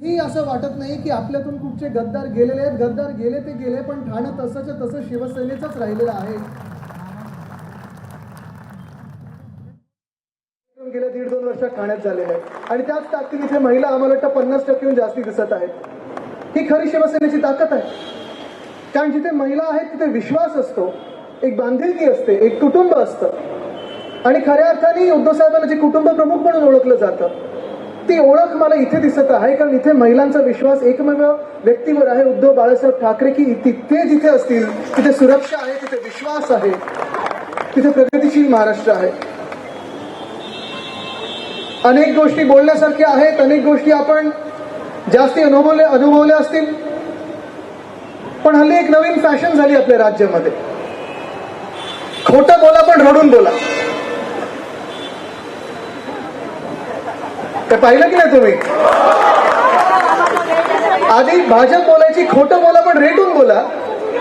ही असं वाटत नाही की आपल्यातून कुठचे गद्दार गेलेले आहेत. गद्दार गेले ते गेले पण ठाणं तसंच्या तसं शिवसेनेचंच राहिलेलं आहे. गेल्या दीड दोन वर्षात ठाण्यात झालेलं आहे आणि त्याच ताकदीने महिला आम्हाला वाटतं पन्नास टक्केहून जास्ती दिसत आहेत. ही खरी शिवसेनेची ताकद आहे. कारण जिथे महिला आहेत तिथे विश्वास असतो. एक बांधिलकी असते एक कुटुंब असतं. आणि खऱ्या अर्थाने उद्धव साहेबांना जे कुटुंब प्रमुख म्हणून ओळखलं जातं ती ओळख मला इथे दिसत आहे कारण इथे महिलांचा विश्वास एकमेव व्यक्तीवर आहे. उद्धव बाळासाहेब ठाकरे की ते जिथे असतील तिथे सुरक्षा आहे तिथे विश्वास आहे तिथे प्रगतीशील महाराष्ट्र आहे. अनेक गोष्टी बोलण्यासारख्या आहेत अनेक गोष्टी आपण जास्ती अनुभवले अनुभवल्या असतील. पण हल्ली एक नवीन फॅशन झाली आपल्या राज्यामध्ये. खोटं बोला पण रडून बोला. ते पाहिलं की नाही तुम्ही? आधी भाजप बोलायची खोटं बोला पण रेटून बोला.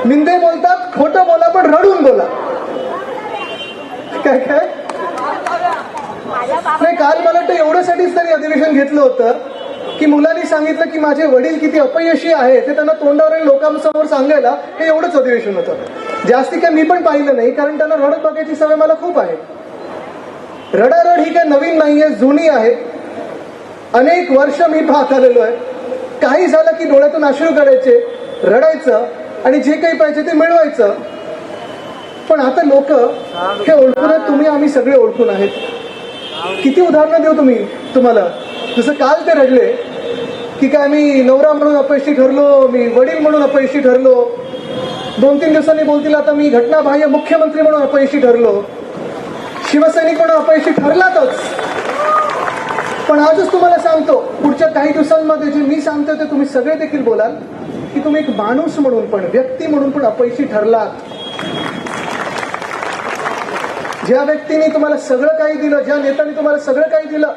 मिंदे बोलतात खोटं बोला पण रडून बोला. काय काय? नाही काल मला वाटतं एवढ्यासाठीच त्यांनी अधिवेशन घेतलं होतं की मुलांनी सांगितलं की माझे वडील किती अपयशी आहे ते त्यांना तोंडावर आणि लोकांसमोर सांगायला हे एवढंच अधिवेशन होतं. जास्ती काय मी पण पाहिलं नाही कारण त्यांना रडत बघायची सवय मला खूप आहे. रडारड ही काय नवीन नाहीये जुनी आहे. अनेक वर्ष मी पाहत आलेलो आहे. काही झालं की डोळ्यातून अश्रू काढायचे रडायचं आणि जे काही पाहिजे ते मिळवायचं. पण आता लोक हे ओळखून तुम्ही आम्ही सगळे ओळखून आहेत. किती उदाहरणं देऊ तुम्ही तुम्हाला? जसं काल ते रडले की काय मी नवरा म्हणून अपयशी ठरलो मी वडील म्हणून अपयशी ठरलो. दोन तीन दिवसांनी बोलतील आता मी घटनाबाह्य मुख्यमंत्री म्हणून अपयशी ठरलो. शिवसैनिक म्हणून अपयशी ठरलातच. पण आजच तुम्हाला सांगतो पुढच्या काही दिवसांमध्ये जे मी सांगतो ते तुम्ही सगळे देखील बोलाल की तुम्ही एक माणूस म्हणून पण व्यक्ती म्हणून पण अपयशी ठरलात. ज्या व्यक्तीने तुम्हाला सगळं काही दिलं ज्या नेत्याने तुम्हाला सगळं काही दिलं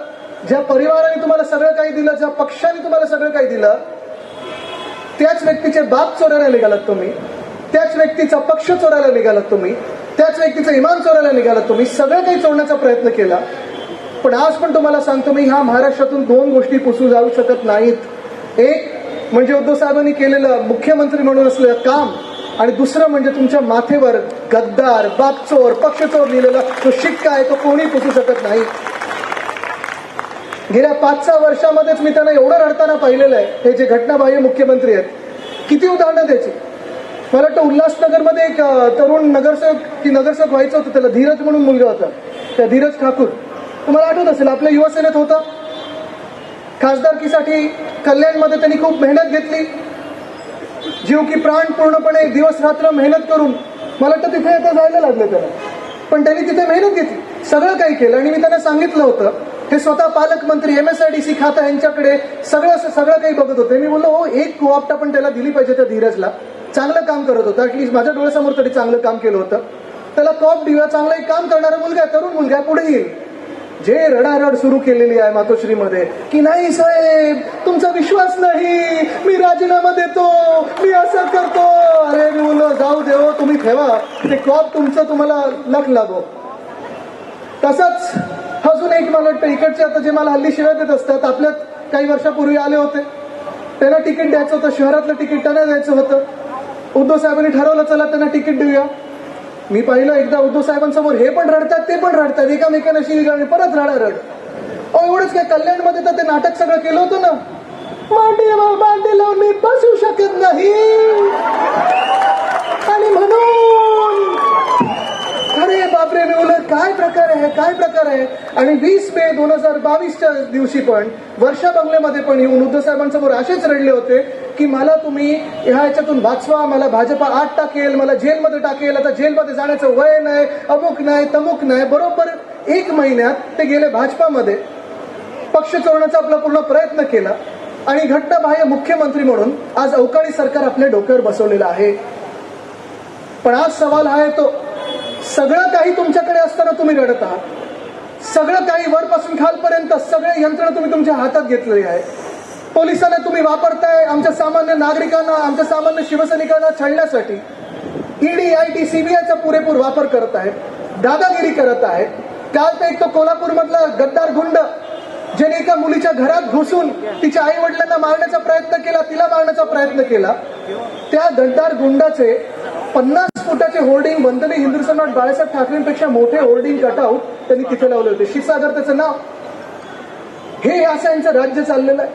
ज्या परिवाराने तुम्हाला सगळं काही दिलं ज्या पक्षाने तुम्हाला सगळं काही दिलं त्याच व्यक्तीचे बाप चोरायला निघालात तुम्ही त्याच व्यक्तीचा पक्ष चोरायला निघालात तुम्ही त्याच व्यक्तीचं इमान चोरायला निघालात तुम्ही सगळं काही चोरण्याचा प्रयत्न केला. पण आज पण तुम्हाला सांगतो मी ह्या महाराष्ट्रातून दोन गोष्टी पुसू जाऊ शकत नाहीत. एक म्हणजे उद्धव साहेबांनी केलेलं मुख्यमंत्री म्हणून असलेलं काम आणि दुसरं म्हणजे तुमच्या माथेवर गद्दार बापचोर पक्षचोर लिहिलेला तो शिक्का आहे तो कोणी पुसू शकत नाही. गेल्या पाच सहा वर्षामध्येच मी त्यांना एवढं रडताना पाहिलेलं आहे हे जे घटनाबाह्य मुख्यमंत्री आहेत किती उदाहरणं त्याची मला वाटतं उल्हासनगरमध्ये एक तरुण नगरसेवक की नगरसेवक व्हायचं होतं त्याला धीरज म्हणून मुलगा होता त्या धीरज ठाकूर. तुम्हाला आठवत असेल आपल्या युवासेनेत होतं. खासदारकीसाठी कल्याणमध्ये त्यांनी खूप मेहनत घेतली. जीव की प्राण पूर्णपणे दिवस रात्र मेहनत करून मला वाटतं तिथे आता जायला लागलं त्याला. पण त्यांनी तिथे मेहनत घेतली. सगळं काही केलं आणि मी त्यांना सांगितलं होतं हे स्वतः पालकमंत्री M S I D C खाता यांच्याकडे सगळं सगळं काही बघत होते. मी बोललो हो एक कोऑप्ट आपण त्याला दिली पाहिजे त्या धीरजला. चांगलं काम करत होतं. ऍटलीस्ट माझ्या डोळ्यासमोर तरी चांगलं काम केलं होतं. त्याला कॉप दिव्या चांगलं एक काम करणारा मुलगा तरुण मुलगा पुढे येईल. जे रडारड सुरू केलेली आहे मातोश्रीमध्ये की नाही साहेब तुमचा विश्वास नाही मी राजीनामा देतो मी असं करतो. अरे मी बोललो जाऊ देव हो, तुम्ही ठेवा. ते क्रॉप तुमचं तुम्हाला लक लागो. तसंच अजून एक मला वाटतं इकडचे आता जे मला हल्ली शिव्या देत असतात आपल्यात काही वर्षापूर्वी आले होते. त्यांना तिकीट द्यायचं होतं शहरातलं तिकीट त्यांना द्यायचं होतं. उद्धव साहेबांनी ठरवलं चला त्यांना तिकीट देऊया. मी पाहिलं एकदा उद्धव साहेबांसमोर हे पण रडतात ते पण रडतात. एकामेकांशी गाणी परत रडा रड. अहो एवढंच काय कल्याणमध्ये तर ते नाटक सगळं केलं होतं ना. मांडीवर मांडी लावून मी बसू शकत नाही. आणि म्हणून बापरे मी काय प्रकार आहे? काय प्रकार आहे? आणि वीस मे दोन हजार बावीसच्या दिवशी पण वर्षा बंगल्यामध्ये पण येऊन उद्धव साहेबांसमोर असेच रडले होते की मला तुम्ही ह्या याच्यातून वाचवा मला भाजपा आत टाकेल मला जेलमध्ये टाकेल आता जेलमध्ये जाण्याचं वय नाही अमुक नाही तमुक नाही. बरोबर एक महिन्यात ते गेले भाजपामध्ये. पक्ष चोरण्याचा आपला पूर्ण प्रयत्न केला आणि घटनाबाह्य मुख्यमंत्री म्हणून आज अवकाळी सरकार आपल्या डोक्यावर बसवलेलं आहे. पण आज सवाल हा येतो सगळं काही तुमच्याकडे असताना तुम्ही रडत. आहात सगळं काही वरपासून खालपर्यंत सगळे यंत्रणा तुम्ही तुमच्या हातात घेतलेली आहे. पोलिसांना तुम्ही वापरताय आमच्या सामान्य नागरिकांना आमच्या सामान्य शिवसैनिकांना छळण्यासाठी. ईडी आय टी सीबीआयचा पुरेपूर वापर करत आहेत दादागिरी करत आहेत काल तर एक तो कोल्हापूर मधला गद्दार गुंड ज्याने एका मुलीच्या घरात घुसून तिच्या आई वडिलांना मारण्याचा प्रयत्न केला तिला मारण्याचा प्रयत्न केला. त्या गद्दार गुंडाचे पन्नास फुटाचे होर्डिंग वंदने हिंदू सम्राट बाळासाहेब ठाकरेंपेक्षा मोठे होर्डिंग कटआउट त्यांनी तिथे लावले होते. क्षीरसागर त्याचं नाव. हे असं यांचं राज्य चाललेलं आहे.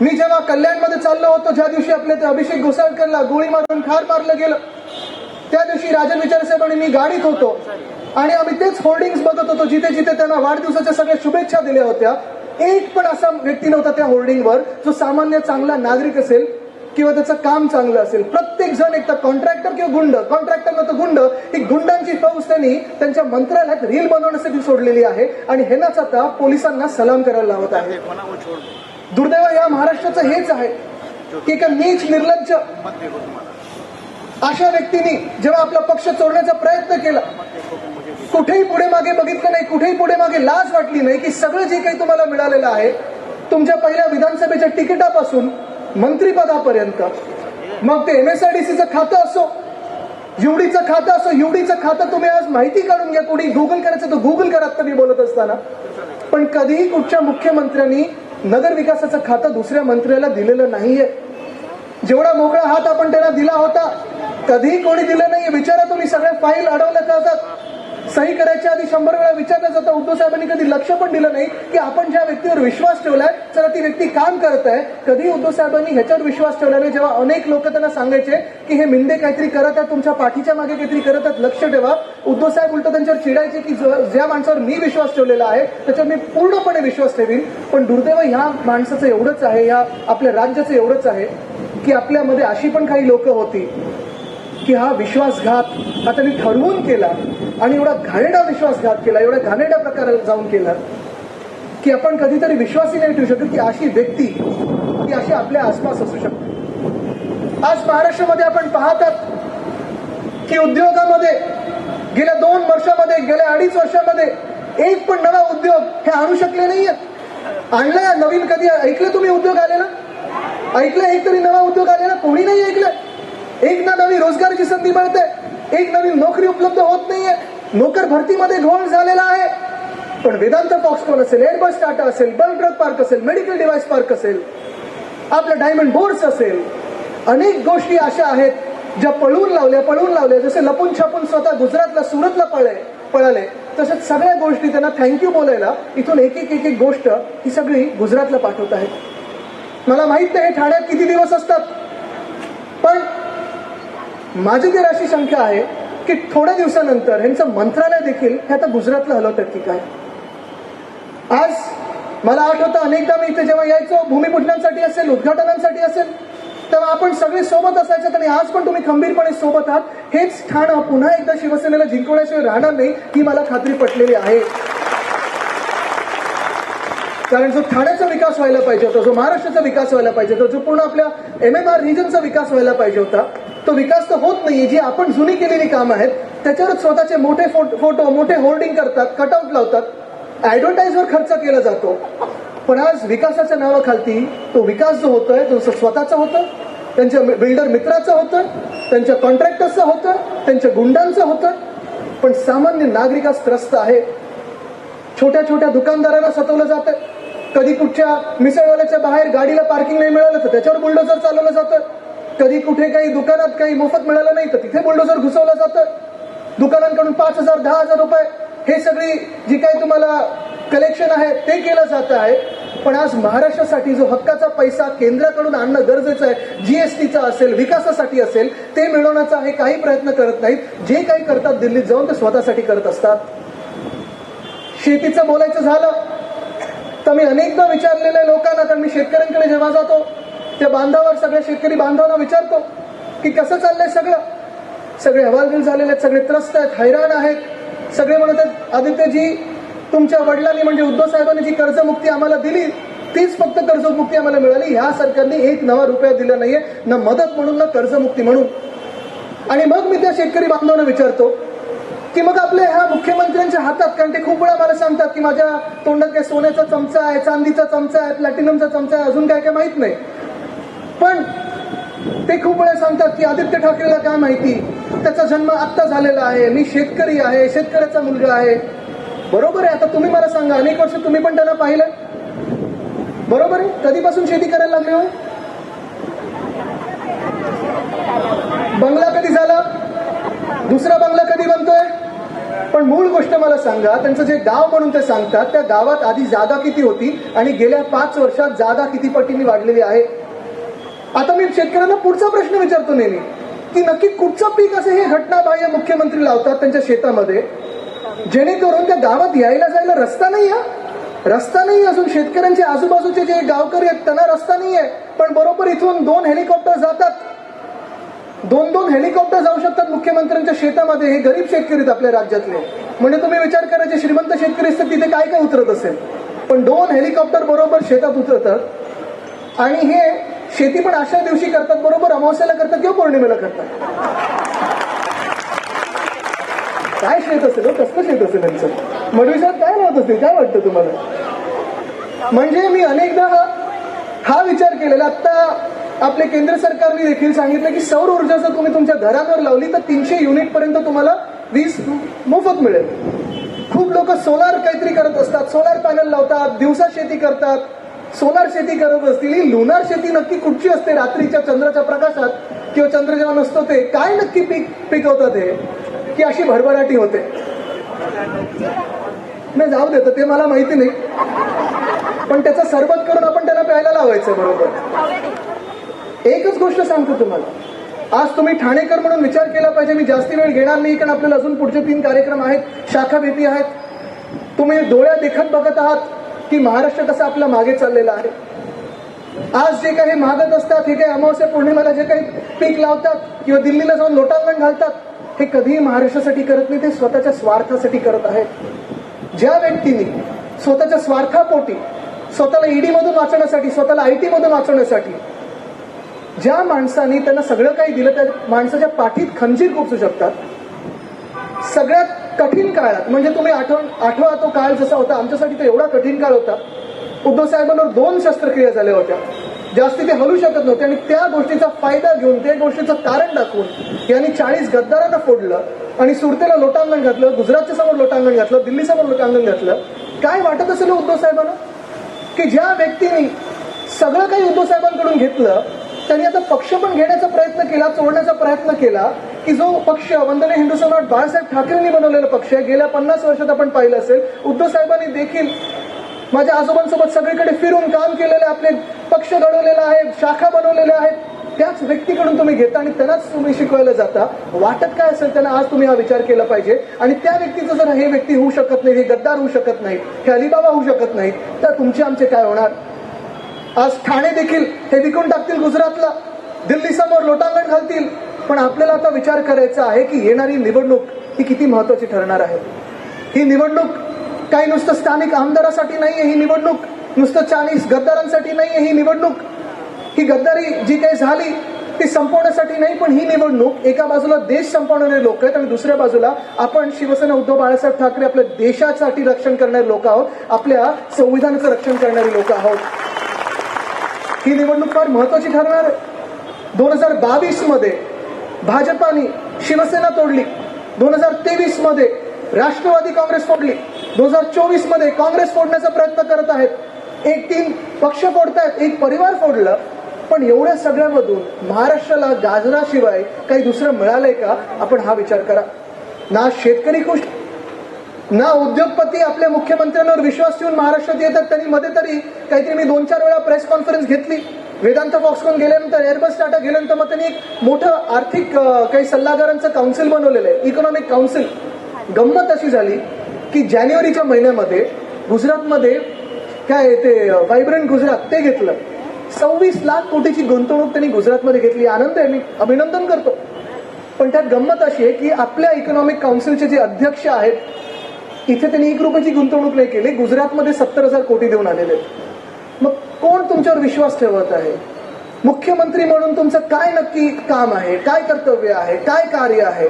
मी जेव्हा कल्याणमध्ये चाललो होतो ज्या दिवशी आपले ते अभिषेक घोसाळकरला गोळी मारून ठार मारलं गेलं त्या दिवशी राजन विचारसाहेब आणि मी गाडीत होतो. आणि आम्ही तेच होर्डिंग्स बघत होतो जिथे जिथे त्यांना वाढदिवसाच्या सगळ्या शुभेच्छा दिल्या होत्या. एक पण असा व्यक्ती नव्हता त्या होर्डिंगवर जो सामान्य चांगला नागरिक असेल किंवा त्याचं काम चांगलं असेल प्रत्येक जण एक तर कॉन्ट्रॅक्टर किंवा गुंड कॉन्ट्रॅक्टर नव्हतं गुंड ही गुंडांची फौज त्यांनी त्यांच्या मंत्रालयात रील बनवण्यासाठी सोडलेली आहे आणि हेनाच आता पोलिसांना सलाम करायला लावत आहे. दुर्दैव या महाराष्ट्राचं हेच आहे की एका नीच निर्लज्ज अशा व्यक्तींनी जेव्हा आपला पक्ष चोरण्याचा प्रयत्न केला कुठेही पुढे मागे बघितलं नाही कुठेही पुढे मागे लाज वाटली नाही की सगळं जे काही तुम्हाला मिळालेलं आहे तुमच्या पहिल्या विधानसभेच्या तिकिटापासून मंत्रीपदापर्यंत. मग ते एम एस आय डी सीचं खातं असो युडीचं खातं असो युडीचं खातं तुम्ही आज माहिती काढून घ्या. कुणी गुगल करायचं तर गुगल करा आता मी बोलत असताना. पण कधीही कुठच्या मुख्यमंत्र्यांनी नगर विकासाचं खातं दुसऱ्या मंत्र्याला दिलेलं नाहीये. जेवढा मोकळा हात आपण त्यांना दिला होता कधीही कोणी दिलं नाही विचारा तुम्ही सगळ्या फाईल अडवल्या जातात सही करायच्या आधी शंभर वेळा विचारलं जातं उद्धव साहेबांनी कधी लक्ष पण दिलं नाही की आपण ज्या व्यक्तीवर विश्वास ठेवलाय तर ती व्यक्ती काम करत आहे. कधी उद्धव साहेबांनी ह्याच्यावर विश्वास ठेवला नाही. जेव्हा अनेक लोक त्यांना सांगायचे की हे मिंदे काहीतरी करत आहेत तुमच्या पाठीच्या मागे काहीतरी करत आहेत लक्ष ठेवा. उद्धव साहेब उलट त्यांच्यावर चिडायचे की ज्या माणसावर मी विश्वास ठेवलेला आहे त्याच्यावर मी पूर्णपणे विश्वास ठेवीन. पण दुर्दैव ह्या माणसाचं एवढंच आहे या आपल्या राज्याचं एवढंच आहे की आपल्यामध्ये अशी पण काही लोक होती. की हा विश्वासघात हा त्यांनी ठरवून केला आणि एवढा घाणेडा विश्वासघात केला एवढ्या घाणेडा प्रकाराला जाऊन केला की आपण कधीतरी विश्वासही नाही ठेवू शकत की अशी व्यक्ती ही अशी आपल्या आसपास असू शकते. आज महाराष्ट्रामध्ये आपण पाहतात की उद्योगामध्ये गेल्या दोन वर्षामध्ये गेल्या अडीच वर्षामध्ये एक पण नवा उद्योग हे आणू शकले नाहीयेत. आणलं नवीन कधी ऐकलं तुम्ही उद्योग आले ना ऐकलं एक तरी नवा उद्योग आलेला? कोणी नाही ऐकलं? एक ना नवी रोजगाराची संधी मिळते. एक नवीन नोकरी उपलब्ध होत नाहीये. नोकर भरतीमध्ये घोळ झालेला आहे. पण वेदांत फॉक्सकॉन असेल? एअरबस टाटा असेल बल ड्रग पार्क असेल मेडिकल डिव्हाइस पार्क असेल आपलं डायमंड बोर्ड्स असेल अनेक गोष्टी अशा आहेत ज्या पळवून लावल्या पळवून लावल्या. जसे लपून छपून स्वतः गुजरातला सुरतला पळले पळाले तसेच सगळ्या गोष्टी त्यांना थँक्यू बोलायला इथून एक एक एक एक गोष्ट ही सगळी गुजरातला पाठवत आहेत. मला माहीत नाही हे ठाण्यात किती दिवस असतात. पण माझी तर अशी शंका आहे की थोड्या दिवसानंतर ह्यांचं मंत्रालय देखील हे आता गुजरातला हलवतात की काय? आज मला आठवतं अनेकदा मी इथे जेव्हा यायचो भूमिपूजनांसाठी असेल उद्घाटनांसाठी असेल तेव्हा आपण सगळे सोबत असायचं आणि आज पण तुम्ही खंबीरपणे सोबत आहात. हेच ठाणं पुन्हा एकदा शिवसेनेला जिंकवण्याशिवाय राहणार नाही ही मला खात्री पटलेली आहे. कारण जो ठाण्याचा विकास व्हायला पाहिजे होता जो महाराष्ट्राचा विकास व्हायला पाहिजे होता जो पूर्ण आपल्या एम एम आर रिजनचा विकास व्हायला पाहिजे होता तो विकास तर होत नाहीये. जी आपण जुनी केलेली कामं आहेत त्याच्यावर स्वतःचे मोठे फोटो मोठे होर्डिंग करतात कटआउट लावतात. ऍडव्हर्टाईजवर खर्च केला जातो. पण आज विकासाच्या नावाखालती तो विकास जो होतोय तो स्वतःचा होतं त्यांच्या बिल्डर मित्राचं होतं त्यांच्या कॉन्ट्रॅक्टर्सचं होतं त्यांच्या गुंडांचं होतं. पण सामान्य नागरिकास त्रस्त आहे. छोट्या छोट्या दुकानदारांना सतवलं जातं. कधी कुठच्या मिसळवाल्याच्या बाहेर गाडीला पार्किंग नाही मिळालं तर त्याच्यावर बुलडोजर चालवलं जातं. कधी कुठे काही दुकानात काही मोफत मिळालं नाही तर तिथे बुलडोजर घुसवलं जातं. दुकानांकडून पाच हजार दहा हजार रुपये हे सगळी जी काही तुम्हाला कलेक्शन आहे ते केलं जात आहे. पण आज महाराष्ट्रासाठी जो हक्काचा पैसा केंद्राकडून आणणं गरजेचं आहे जीएसटीचा असेल विकासासाठी असेल ते मिळवण्याचा हे काही प्रयत्न करत नाहीत. जे काही करतात दिल्लीत जाऊन ते स्वतःसाठी करत असतात. शेतीचं बोलायचं झालं. तर मी अनेकदा विचारलेल्या लोकांना कारण मी शेतकऱ्यांकडे जेव्हा जातो त्या बांधावर सगळ्या शेतकरी बांधवांना विचारतो की कसं चाललंय सगळं? सगळे हवालदिल झालेले आहेत सगळे त्रस्त आहेत हैराण आहेत. सगळे म्हणत आहेत आदित्यजी तुमच्या वडिलांनी म्हणजे उद्धव साहेबांनी जी कर्जमुक्ती आम्हाला दिली तीच फक्त कर्जमुक्ती आम्हाला मिळाली. ह्या सरकारने एक नवा रुपया दिला नाहीये ना मदत म्हणून ना कर्जमुक्ती म्हणून. आणि मग मी त्या शेतकरी बांधवांना विचारतो की मग आपल्या ह्या मुख्यमंत्र्यांच्या हातात कारण ते खूप वेळा मला सांगतात की माझ्या तोंडात काय सोन्याचा चमचा आहे चांदीचा चमचा आहे प्लॅटिनमचा चमचा आहे अजून काय काय माहीत नाही. पण ते खूप वेळा सांगतात की आदित्य ठाकरेला काय माहिती? त्याचा जन्म आत्ता झालेला आहे. मी शेतकरी आहे शेतकऱ्याचा मुलगा आहे. बरोबर आहे? आता तुम्ही मला सांगा अनेक वर्ष तुम्ही पण त्यांना पाहिलं. बरोबर आहे? कधीपासून शेती करायला लागले हो? बंगला कधी झाला? दुसरा बंगला कधी बनतोय? पण मूळ गोष्ट मला सांगा त्यांचं जे गाव म्हणून ते सांगतात त्या गावात आधी जागा किती होती आणि गेल्या पाच वर्षात जागा किती पटीने वाढलेली आहे? आता मी शेतकऱ्यांना पुढचा प्रश्न विचारतो नेहमी की नक्की कुठचं पीक असं हे घटनाबाह्य मुख्यमंत्री लावतात त्यांच्या शेतामध्ये? जेणेकरून त्या गावात यायला जायला रस्ता नाही आहे रस्ता नाही अजून. शेतकऱ्यांचे आजूबाजूचे जे गावकरी आहेत त्यांना रस्ता नाही आहे पण बरोबर इथून दोन हेलिकॉप्टर जातात. दोन दोन हेलिकॉप्टर जाऊ शकतात मुख्यमंत्र्यांच्या शेतामध्ये हे गरीब शेतकरी आहेत आपल्या राज्यातले. म्हणजे तुम्ही विचार करायचे श्रीमंत शेतकरी असतात तिथे काय काय उतरत असेल? पण दोन हेलिकॉप्टर बरोबर शेतात उतरतात. आणि हे शेती पण अशा दिवशी करतात बरोबर? अमावस्याला करतात किंवा पौर्णिमेला करतात? काय शेत असेल हो? कसलं शेत असेल त्यांचं मडवीसाहेब काय म्हणत असतील काय वाटतं तुम्हाला? म्हणजे मी अनेकदा हा विचार केलेला. आता आपले केंद्र सरकारने देखील सांगितलं की सौर ऊर्जा जर तुम्ही तुमच्या घरावर लावली तर तीनशे युनिट पर्यंत तुम्हाला वीज मोफत मिळेल. खूप लोक सोलार काहीतरी करत असतात. सोलार पॅनल लावतात दिवसा शेती करतात. सोलार शेती करत असतील ही लुनार शेती नक्की कुठची असते? रात्रीच्या चंद्राच्या प्रकाशात किंवा चंद्र जेव्हा नसतो ते काय नक्की पीक पिकवतात हे की अशी भरभराटी होते? नाही जाऊ देतं ते मला माहिती नाही. पण त्याचा सरबत करून आपण त्याला प्यायला लावायचं बरोबर. एकच गोष्ट सांगतो तुम्हाला. आज तुम्ही ठाणेकर म्हणून विचार केला पाहिजे मी जास्ती वेळ घेणार नाही कारण आपल्याला अजून पुढचे तीन कार्यक्रम आहेत शाखा भेटी आहेत. तुम्ही डोळ्या देखत बघत आहात. की महाराष्ट्र कसा आपला मागे चाललेला आहे? आज जे काही मागत असतात हे काही अमावस्या पौर्णिमेला जे काही पीक लावतात किंवा दिल्लीला जाऊन लोटांगण घालतात हे कधीही महाराष्ट्रासाठी करत नाही ते स्वतःच्या स्वार्थासाठी करत आहेत. ज्या व्यक्तीने स्वतःच्या स्वार्थापोटी स्वतःला ईडी मधून वाचवण्यासाठी स्वतःला आय टी मधून वाचवण्यासाठी ज्या माणसाने त्यांना सगळं काही दिलं त्या माणसाच्या पाठीत खंजीर खुपसू शकतात. सगळ्यात कठीण काळात म्हणजे तुम्ही आठवण आठवा तो काळ जसा होता आमच्यासाठी तो एवढा कठीण काळ होता. उद्धव साहेबांवर दोन शस्त्रक्रिया झाल्या होत्या. जास्ती ते हलू शकत नव्हते आणि त्या गोष्टीचा फायदा घेऊन त्या गोष्टीचं कारण दाखवून यांनी चाळीस गद्दारांना फोडलं आणि सुरतेला लोटांगण घातलं गुजरातच्या समोर लोटांगण घातलं दिल्ली समोर लोटांगण घातलं. काय वाटत असेल हो उद्धव साहेबांना? की ज्या व्यक्तीने सगळं काही उद्धव साहेबांकडून घेतलं त्यांनी आता पक्ष पण घेण्याचा प्रयत्न केला चोडण्याचा प्रयत्न केला की जो पक्ष वंदने हिंदू सम्राट बाळासाहेब ठाकरेंनी बनवलेला पक्ष आहे गेल्या पन्नास वर्षात आपण पाहिलं असेल उद्धव साहेबांनी देखील माझ्या आजोबांसोबत सगळीकडे फिरून काम केलेलं आहे आपले पक्ष घडवलेला आहे शाखा बनवलेल्या आहेत त्याच व्यक्तीकडून तुम्ही घेता आणि त्यांनाच तुम्ही शिकवायला जाता. वाटत काय असेल त्यांना आज तुम्ही हा विचार केला पाहिजे. आणि त्या व्यक्तीचं जर हे व्यक्ती होऊ शकत नाही हे गद्दार होऊ शकत नाही हे अलिबाबा होऊ शकत नाही तर तुमचे आमचे काय होणार? आज ठाणे देखील हे विकून टाकतील गुजरातला. दिल्ली समोर लोटांगण घालतील. पण आपल्याला आता विचार करायचा आहे की येणारी निवडणूक ही किती महत्वाची ठरणार आहे? ही निवडणूक काही नुसतं स्थानिक आमदारासाठी नाही आहे ही निवडणूक. नुसतं चाळीस गद्दारांसाठी नाही आहे ही निवडणूक. ही गद्दारी जी काही झाली ती संपवण्यासाठी नाही पण ही निवडणूक एका बाजूला देश संपवणारे लोक आहेत आणि दुसऱ्या बाजूला आपण शिवसेना उद्धव बाळासाहेब ठाकरे आपल्या देशासाठी रक्षण करणारे लोक आहोत आपल्या संविधानाचं रक्षण करणारी लोक आहोत. ही निवडणूक फार महत्वाची ठरणार आहे. दोन हजार बावीसमध्ये भाजपाने शिवसेना तोडली. दोन हजार तेवीसमध्ये राष्ट्रवादी काँग्रेस फोडली. दोन हजार चोवीसमध्ये काँग्रेस फोडण्याचा प्रयत्न करत आहेत. एक तीन पक्ष फोडतायत एक परिवार फोडलं. पण एवढ्या सगळ्यामधून महाराष्ट्राला गाजराशिवाय काही दुसरं मिळालंय का? आपण हा विचार करा. ना शेतकरी खुश ना उद्योगपती आपल्या मुख्यमंत्र्यांवर विश्वास ठेवून महाराष्ट्रात येतात त्यांनी मध्ये तरी काहीतरी मी दोन चार वेळा प्रेस कॉन्फरन्स घेतली. वेदांत फॉक्सकॉन गेल्यानंतर एअरबस टाटा गेल्यानंतर मग त्यांनी एक मोठं आर्थिक काही सल्लागारांचं काउन्सिल बनवलेलं आहे इकॉनॉमिक काउन्सिल गंमत अशी झाली की जानेवारीच्या महिन्यामध्ये गुजरातमध्ये काय ते व्हायब्रंट गुजरात ते घेतलं. सव्वीस लाख कोटीची गुंतवणूक त्यांनी गुजरातमध्ये घेतली. आनंद आहे मी अभिनंदन करतो. पण त्यात गंमत अशी आहे की आपल्या इकॉनॉमिक काउन्सिलचे जे अध्यक्ष आहेत इथे त्यांनी एक रुपयाची गुंतवणूक नाही केली. गुजरातमध्ये सत्तर हजार कोटी देऊन आलेले आहेत. मग कोण तुमच्यावर विश्वास ठेवत आहे? मुख्यमंत्री म्हणून तुमचं काय नक्की काम आहे? काय कर्तव्य आहे? काय कार्य आहे?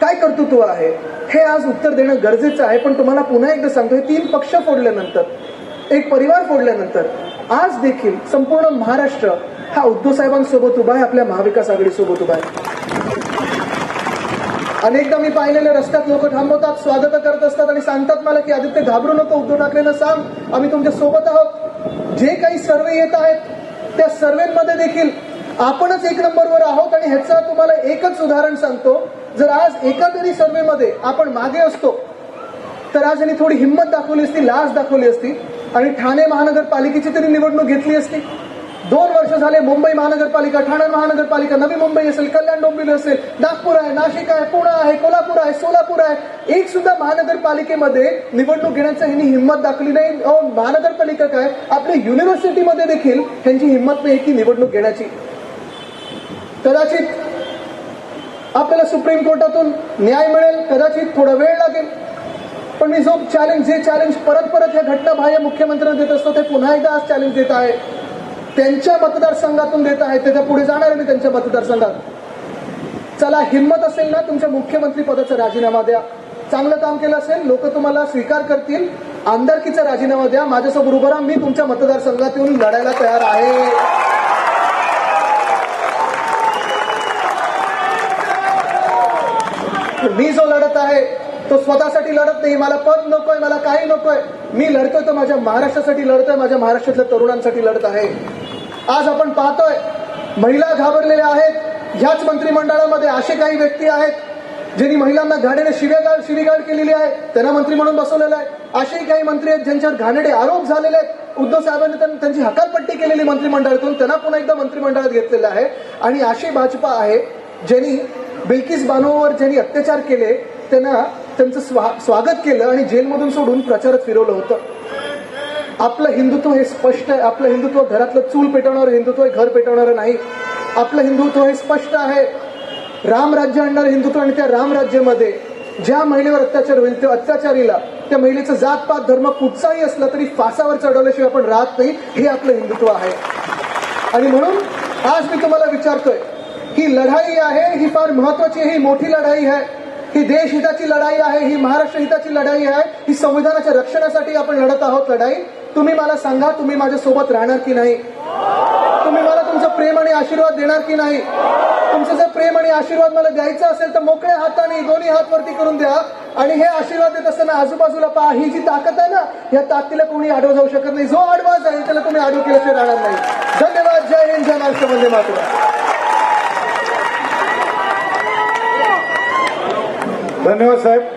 काय कर्तृत्व आहे? हे आज उत्तर देणं गरजेचं आहे पण तुम्हाला पुन्हा एकदा सांगतो हे तीन पक्ष फोडल्यानंतर एक परिवार फोडल्यानंतर आज देखील संपूर्ण महाराष्ट्र हा उद्धव साहेबांसोबत उभा आहे आपल्या महाविकास आघाडीसोबत उभा आहे. अनेकदा मी पाहिलेल्या रस्त्यात लोक थांबवतात स्वागत करत असतात आणि सांगतात मला की आदित्य घाबरू नको उद्धव ठाकरेंना सांग आम्ही तुमच्यासोबत आहोत. जे काही सर्वे येत आहेत त्या सर्वेमध्ये देखील आपणच एक नंबरवर आहोत आणि ह्याचं तुम्हाला एकच उदाहरण सांगतो. जर आज एखाद्या सर्वेमध्ये आपण मागे असतो तर आज यांनी थोडी हिंमत दाखवली असती लाज दाखवली असती आणि ठाणे महानगरपालिकेची तरी निवडणूक घेतली असती. दोन वर्ष झाले मुंबई महानगरपालिका ठाणे महानगरपालिका नवी मुंबई असेल कल्याण डोंबिवली असेल नागपूर आहे नाशिक आहे पुणे आहे कोल्हापूर आहे सोलापूर आहे. एक सुद्धा महानगरपालिकेमध्ये निवडणूक घेण्याचं ह्यांनी हिंमत दाखवली नाही. महानगरपालिका काय? आपल्या युनिव्हर्सिटीमध्ये देखील त्यांची हिंमत नाही की निवडणूक घेण्याची. कदाचित आपल्याला सुप्रीम कोर्टातून न्याय मिळेल कदाचित थोडा वेळ लागेल. पण मी जो चॅलेंज जे चॅलेंज परत परत या घटना बाह्य मुख्यमंत्र्यांना देत असतो ते पुन्हा एकदा आज चॅलेंज देत आहे. त्यांच्या मतदारसंघातून देत आहे त्याच्या पुढे जाणार आहे मी त्यांच्या मतदारसंघात. चला हिंमत असेल ना तुमच्या मुख्यमंत्री पदाचा राजीनामा द्या. चांगलं काम केलं असेल लोक तुम्हाला स्वीकार करतील. आमदारकीचा राजीनामा द्या. माझ्यासोबत उभं राहा मी तुमच्या मतदारसंघात येऊन लढायला तयार आहे. मी जो लढत आहे तो स्वतःसाठी लढत नाही मला पद नकोय मला काही नकोय. मी लढतोय तो माझ्या महाराष्ट्रासाठी लढतोय माझ्या महाराष्ट्रातल्या तरुणांसाठी लढत आहे. आज आपण पाहतोय महिला घाबरलेल्या आहेत. ह्याच मंत्रिमंडळामध्ये असे काही व्यक्ती आहेत ज्यांनी महिलांना घाणेने शिवेगाळ शिवीगाळ केलेली आहे. त्यांना मंत्री म्हणून बसवलेलं आहे. असेही काही मंत्री आहेत ज्यांच्यावर घाणेडे आरोप झालेले आहेत. उद्धव साहेबांनी त्यांची हकालपट्टी केलेली मंत्रिमंडळातून. त्यांना पुन्हा एकदा मंत्रिमंडळात घेतलेलं आहे. आणि अशी भाजपा आहे ज्यांनी बिल्किस बानोवर ज्यांनी अत्याचार केले त्यांना त्यांचं स्वा- स्वागत केलं आणि जेलमधून सोडून प्रचारात फिरवलं होतं. आपलं हिंदुत्व हे स्पष्ट आहे. आपलं हिंदुत्व घरातलं चूल पेटवणारं हिंदुत्व आहे घर पेटवणारं नाही. आपलं हिंदुत्व हे स्पष्ट आहे. राम राज्य आणणारं हिंदुत्व आणि त्या रामराज्यामध्ये ज्या महिलेवर अत्याचार होईल त्या अत्याचारीला त्या महिलेचं जातपात धर्म कुठचाही असला तरी फासावर चढवल्याशिवाय आपण राहत नाही. हे आपलं हिंदुत्व आहे. आणि म्हणून आज मी तुम्हाला विचारतोय ही लढाई आहे ही फार महत्वाची ही मोठी लढाई आहे. ही देश हिताची लढाई आहे ही महाराष्ट्र हिताची लढाई आहे ही संविधानाच्या रक्षणासाठी आपण लढत आहोत लढाई. तुम्ही मला सांगा तुम्ही माझ्यासोबत राहणार की नाही? तुम्ही मला तुमचं प्रेम आणि आशीर्वाद देणार की नाही? तुमचं जर प्रेम आणि आशीर्वाद मला द्यायचा असेल तर मोकळ्या हाताने दोन्ही हात वरती करून द्या. आणि हे आशीर्वाद देत असताना आजूबाजूला पहा ही जी ताकद आहे ना या ताकदीला कोणी आडव जाऊ शकत नाही. जो आडवा जाईल त्याला तुम्ही आडव केल्याशिवाय राहणार नाही. धन्यवाद. जय हिंद जय महाराष्ट्र. वंदे मातरम. धन्यवाद साहेब.